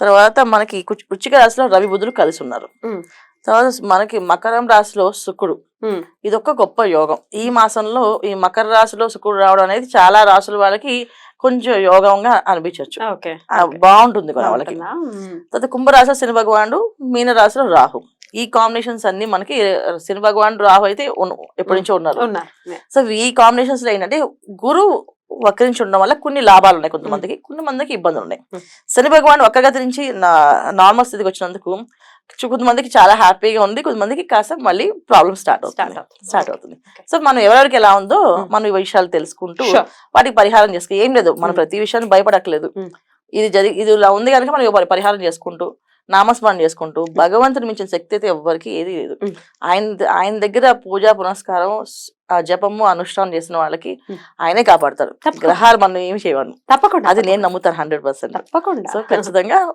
తర్వాత మనకి వృశ్చిక రాశిలో రవి బుధులు కలిసి ఉన్నారు. తర్వాత మనకి మకరం రాశిలో శుక్రుడు. ఒక గొప్ప యోగం. ఈ మాసంలో ఈ మకర రాశిలో శుక్రుడు రావడం అనేది చాలా రాశుల వాళ్ళకి కొంచెం యోగంగా అనిపించవచ్చు బాగుంటుంది కూడా వాళ్ళకి. తర్వాత కుంభరాశి శని భగవానుడు మీన రాశిలో రాహు. ఈ కాంబినేషన్స్ అన్ని మనకి శని భగవానుడు రాహు అయితే ఎప్పటి నుంచో ఉన్నారు. ఉన్నారు. సో ఈ కాంబినేషన్స్లో ఏంటంటే గురువు వక్రించి ఉండడం వల్ల కొన్ని లాభాలు ఉన్నాయి కొంతమందికి కొంతమందికి ఇబ్బందులు ఉన్నాయి. శని భగవాన్ వక్రగతి నుంచి నార్మల్ స్థితికి వచ్చినందుకు కొంతమందికి చాలా హ్యాపీగా ఉంది కొంతమందికి కాస్త మళ్ళీ ప్రాబ్లమ్ స్టార్ట్ అవుతుంది స్టార్ట్ అవుతుంది. సో మనం ఎవరెవరికి ఎలా ఉందో Hmm. మనం ఈ విషయాలు తెలుసుకుంటూ. వాటికి పరిహారం చేసుకో ఏం లేదు మన Hmm. ప్రతి విషయాన్ని భయపడట్లేదు Hmm. ఇది జరిగి ఇది ఇలా ఉంది కనుక మనం పరి- పరిహారం చేసుకుంటూ నామస్మరణ చేసుకుంటూ భగవంతుని మించిన శక్తి అయితే ఎవ్వరికి ఏది లేదు. ఆయన ఆయన దగ్గర పూజా పునస్కారం ఆ జపము అనుష్ఠానం చేసిన వాళ్ళకి. ఆయనే కాపాడతారు. గ్రహాలు మనం ఏమి చేయవను. తప్పకుండా అది నేను నమ్ముతాను హండ్రెడ్ పర్సెంట్. తప్పకుండా. సో ఖచ్చితంగా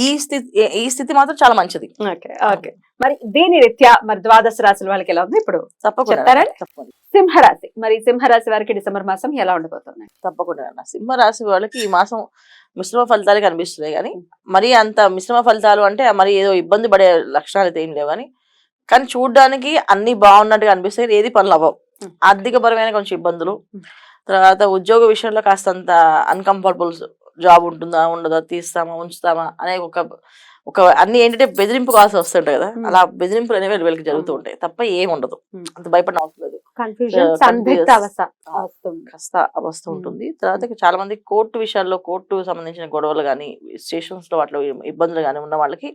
ఈ స్థితి ఈ స్థితి మాత్రం చాలా మంచిది. Okay okay. మరి దీని రీత్యా మరి ద్వాదశ రాశుల వాళ్ళకి ఎలా ఉంది? ఇప్పుడు తప్పకుండా సింహరాశి. మరి సింహరాశి వారికి డిసెంబర్ మాసం ఎలా ఉండబోతుంది? తప్పకుండా అన్న. సింహ రాశి వాళ్ళకి ఈ మాసం మిశ్రమ ఫలితాలు కనిపిస్తున్నాయి కానీ మరి అంత మిశ్రమ ఫలితాలు అంటే మరి ఏదో ఇబ్బంది పడే లక్షణాలు అయితే ఏం లేవు కానీ కానీ చూడడానికి అన్ని బాగున్నట్టుగా అనిపిస్తాయి ఏది పనులు అవ్వవు. Hmm. ఆర్థిక పరమైన కొంచెం ఇబ్బందులు. తర్వాత ఉద్యోగ విషయంలో కాస్తంత అన్కంఫర్టబుల్ జాబ్ ఉంటుందా ఉండదా తీస్తామా ఉంచుతామా అనే ఒక ఒక అన్ని ఏంటంటే బెదిరింపు కావాల్సి వస్తుంటాయి కదా. అలా బెదిరింపులు అనేవి వీళ్ళకి జరుగుతూ ఉంటాయి. తప్ప ఏం ఉండదు. అంత భయపడిన అవసరం లేదు. అవస్థ. ఉంటుంది. తర్వాత చాలా మంది కోర్టు విషయాల్లో కోర్టు సంబంధించిన గొడవలు కానీ స్టేషన్స్లో వాటిలో ఇబ్బందులు కానీ ఉన్న వాళ్ళకి.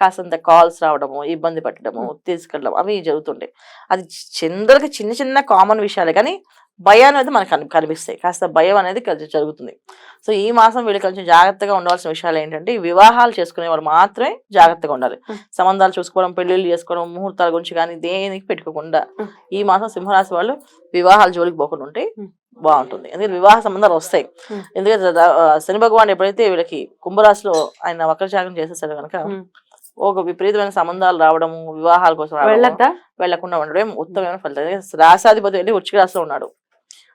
కాస్తంత కాల్స్ రావడము ఇబ్బంది పెట్టడము తీసుకెళ్ళడం అవి జరుగుతుంటాయి. అది చందరకి చిన్న చిన్న కామన్ విషయాలే కానీ భయం అనేది మనకు కని- కనిపిస్తాయి కాస్త భయం అనేది జరుగుతుంది సో ఈ మాసం వీళ్ళకి కొంచెం జాగ్రత్తగా ఉండవలసిన విషయాలు ఏంటంటే వివాహాలు చేసుకునే వాళ్ళు మాత్రమే జాగ్రత్తగా ఉండాలి. సంబంధాలు చూసుకోవడం పెళ్ళిళ్ళు చేసుకోవడం ముహూర్తాల గురించి కానీ దేనికి పెట్టుకోకుండా. ఈ మాసం సింహరాశి వాళ్ళు వివాహాల జోలికి పోకుండా ఉంటే. బాగుంటుంది ఎందుకంటే వివాహ సంబంధాలు వస్తాయి. ఎందుకంటే శని భగవాన్ ఎప్పుడైతే వీళ్ళకి కుంభరాశిలో ఆయన వక్రచాగం చేసేసాడు కనుక. ఒక విపరీతమైన సంబంధాలు రావడము వివాహాల కోసం వెళ్ళకుండా ఉండడం ఉత్తమమైన ఫలితం రాసాధిపతి వెళ్ళి వృచ్చిక రాశిలో ఉన్నాడు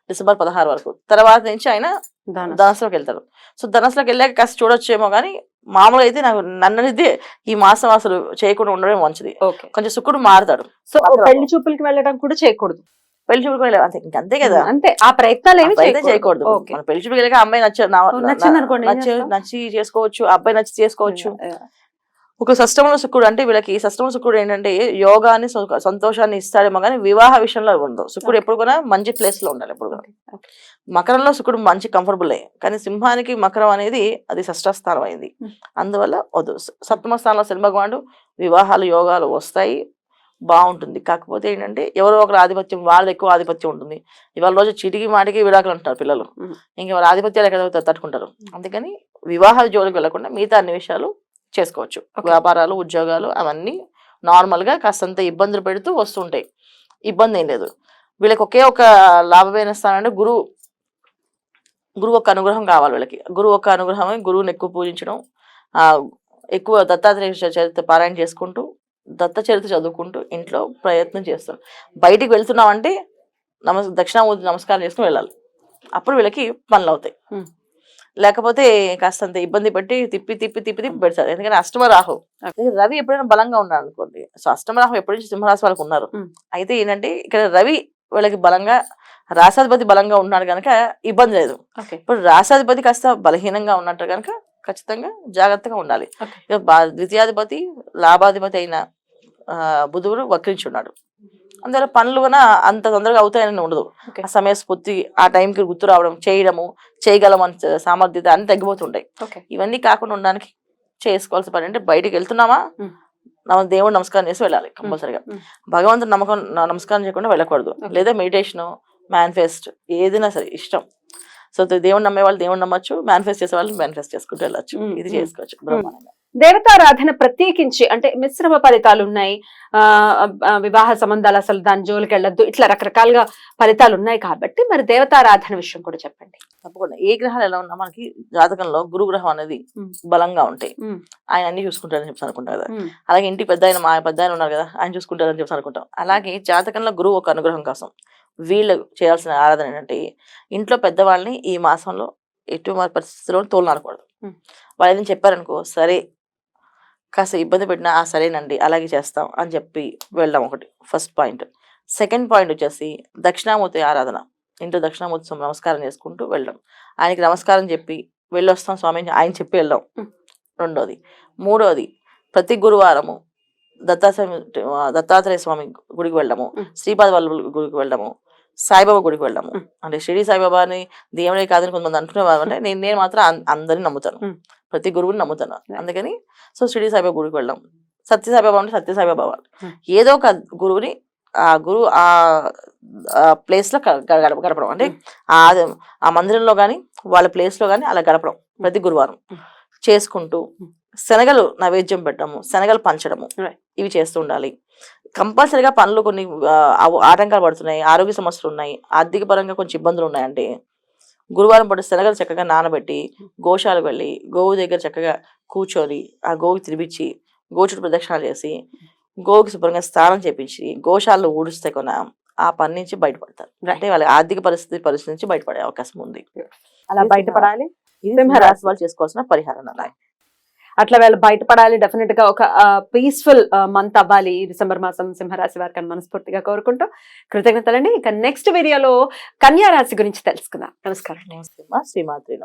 డిసెంబర్ పదహారు వరకు. తర్వాత నుంచి ఆయన ధనుసు. ధనస్సులోకి వెళ్తారు. సో ధనస్సులోకి వెళ్ళాక కాస్త చూడొచ్చేమో కానీ మామూలుగా అయితే నాకు నన్నది ఈ మాసం అసలు చేయకుండా ఉండడం మంచిది. కొంచెం శుక్రుడు మారుతాడు. సో పెళ్ళి చూపులకి వెళ్ళడం కూడా చేయకూడదు. పెళ్ళి చూపులకు వెళ్ళే అంతే ఇంక అంతే కదా. అంతే. ఆ ప్రయత్నాలు ఏమి అయితే చేయకూడదు. మన పెళ్ళి చూపుకి వెళ్ళాక అమ్మాయి నచ్చ నచ్చింది అనుకోండి? నచ్చి చేసుకోవచ్చు అబ్బాయి నచ్చి చేసుకోవచ్చు. ఒక సష్టంలో శుక్రుడు అంటే వీళ్ళకి సష్టమ శుక్రుడు ఏంటంటే యోగాన్ని సంతోషాన్ని ఇస్తాడేమో కానీ వివాహ విషయంలో ఉండదు. శుక్రుడు ఎప్పుడు కూడా మంచి ప్లేస్లో ఉండాలి ఎప్పుడు కూడా. మకరంలో శుక్రుడు మంచి కంఫర్టబుల్. కానీ సింహానికి మకరం అనేది అది షష్ఠస్థానం అయింది. Hmm. అందువల్ల వద్దు. సప్తమ స్థానంలో శని భగవానుడు వివాహాలు యోగాలు వస్తాయి. బాగుంటుంది. కాకపోతే ఏంటంటే ఎవరో ఒకరు ఆధిపత్యం వాళ్ళు ఎక్కువ ఆధిపత్యం ఉంటుంది. ఇవాళ రోజు చిటికి మాటికి విడాకులు అంటారు పిల్లలు. Hmm. ఇంక వాళ్ళ ఆధిపత్యాలు ఎక్కడ తట్టుకుంటారు? అందుకని వివాహాల జోలికి వెళ్ళకుండా మిగతా అన్ని విషయాలు చేసుకోవచ్చు. వ్యాపారాలు ఉద్యోగాలు అవన్నీ నార్మల్గా కాస్తంత ఇబ్బందులు పెడుతూ వస్తుంటాయి. ఇబ్బంది ఏం లేదు. వీళ్ళకి ఒకే ఒక లాభమైన స్థానం అంటే గురువు గురువు ఒక అనుగ్రహం కావాలి వీళ్ళకి. గురువు ఒక అనుగ్రహమే గురువుని ఎక్కువ పూజించడం ఎక్కువ దత్తాత్రేయ చరిత్ర పారాయణ చేసుకుంటూ దత్త చరిత్ర చదువుకుంటూ ఇంట్లో ప్రయత్నం చేస్తాం. బయటికి వెళ్తున్నామంటే నమస్ దక్షిణామూర్తి నమస్కారం చేసుకుని వెళ్ళాలి. అప్పుడు వీళ్ళకి పనులు అవుతాయి. లేకపోతే కాస్తంత ఇబ్బంది పెట్టి తిప్పి తిప్పి తిప్పి తిప్పి పెడతారు. ఎందుకంటే అష్టమ రాహు. రవి ఎప్పుడైనా బలంగా ఉన్నాడు అనుకోండి సో అష్టమ రాహు ఎప్పటి నుంచి సింహరాశి వాళ్ళకు ఉన్నారు. అయితే ఏంటంటే ఇక్కడ రవి వీళ్ళకి బలంగా రాసాధిపతి బలంగా ఉన్నాడు కనుక ఇబ్బంది లేదు. ఇప్పుడు రాసాధిపతి కాస్త బలహీనంగా ఉన్నట్టు కనుక ఖచ్చితంగా జాగ్రత్తగా ఉండాలి. ద్వితీయాధిపతి లాభాధిపతి అయిన ఆ, బుధుడు వక్రించి ఉన్నాడు. అందువల్ల పనులు కూడా అంత తొందరగా అవుతాయని ఉండదు Okay. ఆ సమయస్ఫూర్తి ఆ టైంకి గుర్తు రావడం చేయడము చేయగలం అని సామర్థ్యత అన్ని తగ్గిపోతుంటాయి ఇవన్నీ కాకుండా ఉండడానికి చేసుకోవాల్సిన పని అంటే బయటికి వెళ్తున్నామా. నమ దేవుడు నమస్కారం చేసి వెళ్ళాలి కంపల్సరిగా. భగవంతుడు నమ్మకం నమస్కారం చేయకుండా వెళ్ళకూడదు. లేదా మెడిటేషన్ మేనిఫెస్ట్ ఏదైనా సరే ఇష్టం సో దేవుడు నమ్మే వాళ్ళు దేవుడు నమ్మచ్చు మేనిఫెస్ట్ చేసే వాళ్ళు మేనిఫెస్ట్ చేసుకుంటూ వెళ్ళొచ్చు. ఇది. చేసుకోవచ్చు బ్రహ్మాండంగా దేవతారాధన ప్రత్యేకించి అంటే మిశ్రమ ఫలితాలు ఉన్నాయి వివాహ సంబంధాలు అసలు దాని జోలికి వెళ్ళొద్దు ఇట్లా రకరకాలుగా ఫలితాలు ఉన్నాయి కాబట్టి మరి దేవతారాధన విషయం కూడా చెప్పండి తప్పకుండా ఏ గ్రహాలు ఎలా ఉన్నా మనకి జాతకంలో గురు గ్రహం అనేది. బలంగా ఉంటాయి. ఆయన అన్ని చూసుకుంటారని చెప్పి అనుకుంటాం కదా. అలాగే ఇంటికి పెద్ద ఆయన మా పెద్ద ఆయన ఉన్నారు కదా ఆయన చూసుకుంటారని చెప్పి అనుకుంటాం అలాగే జాతకంలో గురువు ఒక అనుగ్రహం కోసం వీళ్ళు చేయాల్సిన ఆరాధన ఏంటంటే ఇంట్లో పెద్దవాళ్ళని ఈ మాసంలో ఎటు తోలనాడకూడదు Hmm. వాళ్ళు ఏదైనా చెప్పారనుకో సరే కాస్త ఇబ్బంది పెట్టినా ఆ సరేనండి అలాగే చేస్తాం అని చెప్పి వెళ్ళడం ఒకటి ఫస్ట్ పాయింట్. సెకండ్ పాయింట్ వచ్చేసి దక్షిణామూర్తి ఆరాధన. ఇంట్లో దక్షిణామూర్తి స్వామి నమస్కారం చేసుకుంటూ వెళ్ళడం ఆయనకి నమస్కారం చెప్పి వెళ్ళొస్తాం స్వామి ఆయన చెప్పి Hmm. రెండోది. మూడోది ప్రతి గురువారము దత్తాత్రేయ దత్తాత్రేయ స్వామి గుడికి వెళ్ళడము. శ్రీపాద వల్లభుల గుడికి వెళ్ళడము సాయిబాబా గుడికి వెళ్ళడము Hmm. అంటే షిరిడి సాయిబాబాని దేవుడే కాదని కొంతమంది అంటున్నారు అంటే నేను నేను మాత్రం అందరిని నమ్ముతాను. ప్రతి గురువుని నమ్ముతాను. అందుకని సో షిరిడి సాయిబాబా గుడికి వెళ్ళడం సత్య సాయిబాబా అంటే సత్య సాయిబాబా. ఏదో ఒక గురువుని ఆ గురువు ఆ ప్లేస్లో గ- గడప- గడపడం అంటే ఆ ఆ మందిరంలో కానీ వాళ్ళ ప్లేస్లో కానీ అలా గడపడం ప్రతి గురువారం. చేసుకుంటూ. శనగలు నైవేద్యం పెట్టడము శనగలు పంచడము. ఇవి చేస్తూ ఉండాలి కంపల్సరిగా పనులు కొన్ని ఆటంకాలు పడుతున్నాయి ఆరోగ్య సమస్యలు ఉన్నాయి ఆర్థిక పరంగా కొంచెం ఇబ్బందులు ఉన్నాయంటే గురువారం పాటు శనగలు చక్కగా నానబెట్టి గోశాలకు వెళ్ళి గోవు దగ్గర చక్కగా కూర్చొని ఆ గోవుకి తినిపించి గో చుట్టూ ప్రదక్షిణాలు చేసి గోవుకి శుభ్రంగా స్నానం చేపించి గోశాలలో ఊడిస్తే కొన ఆ పని నుంచి బయటపడతారు. అంటే వాళ్ళ ఆర్థిక పరిస్థితి పరిస్థితి నుంచి బయటపడే అవకాశం ఉంది అలా బయటపడాలి సింహరాశి. వాళ్ళు చేసుకోవాల్సిన పరిహారం అన్నమాట అట్లా వీళ్ళు బయటపడాలి డెఫినెట్గా ఒక పీస్ఫుల్ మంత్ అవ్వాలి ఈ డిసెంబర్ మాసం సింహరాశి వారికి మనస్ఫూర్తిగా కోరుకుంటూ కృతజ్ఞతలండి. ఇక నెక్స్ట్ వీడియోలో కన్యా రాశి గురించి తెలుసుకుందాం. నమస్కారం. నమస్తే అమ్మా. శ్రీమాత్రి